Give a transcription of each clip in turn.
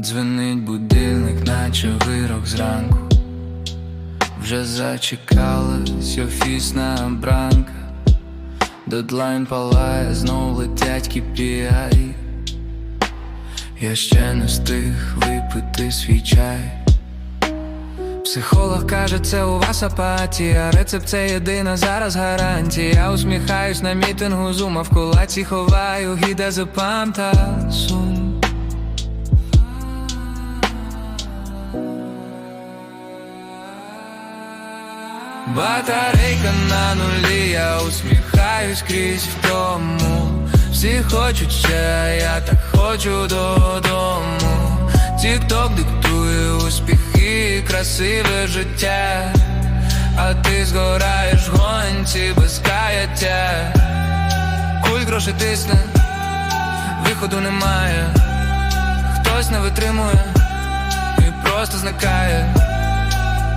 Дзвенить будильник, наче вирок зранку. Вже зачекалась офісна бранка. Дедлайн палає, знов летять KPI Я ще не встиг випити свій чай. Психолог каже, це у вас апатія. Рецепт це єдина зараз гарантія. Усміхаюсь на мітингу зума в кулаці ховаю гіда за та Батарейка на нулі, я усміхаюсь крізь втому. Всі хочуть ще, я так хочу додому. Тік-ток диктує успіхи, красиве життя. А ти згораєш в гонці без каяття. Куль гроші тисне, виходу немає. Хтось не витримує і просто зникає.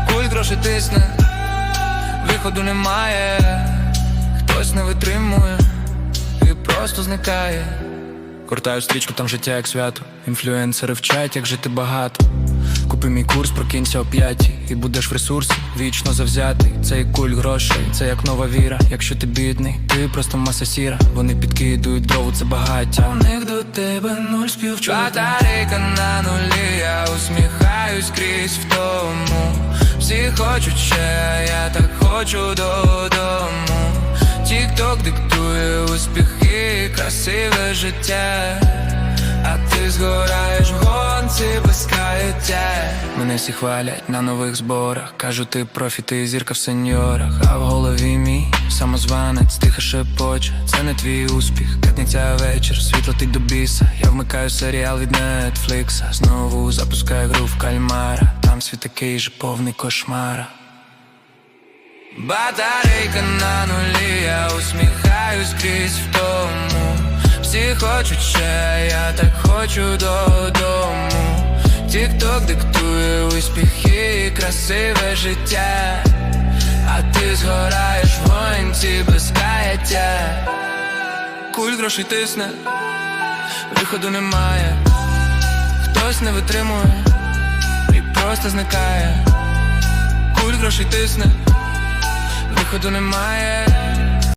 Куль гроші тисне, виходу немає. Хтось не витримує і просто зникає. Кортаю стрічку, там життя як свято. Інфлюенсери вчать, як жити багато. Купи мій курс, прокинься о п'ятій І будеш в ресурсі, вічно завзятий Це як куль грошей, це як нова віра Якщо ти бідний, ти просто маса сіра Вони підкидують дрову, це багаття У них до тебе нуль співчуття Батарейка на нулі, я усміхаюсь крізь втому Всі хочуть ще, я так хочу додому. Тік-ток диктує успіхи, красиве життя. А ти згораєш в гонці без каяття. Мене всі хвалять на нових зборах. Кажуть, ти профі, ти зірка в сеньорах. А в голові мій самозванець, тихо шепоче. Це не твій успіх, п'ятниця вечір, світ летить до біса. Я вмикаю серіал від Нетфлікса Знову запускаю гру в кальмара Там світ такий же повний кошмара Батарейка на нулі, я усміхаюсь крізь втому. Всі хочуть ще, я так хочу додому. Тік-ток диктує успіхи, красиве життя. А ти згораєш в гонці без каяття. Куль грошей тисне, виходу немає. Хтось не витримує. і просто зникає. Куль грошей тисне, виходу немає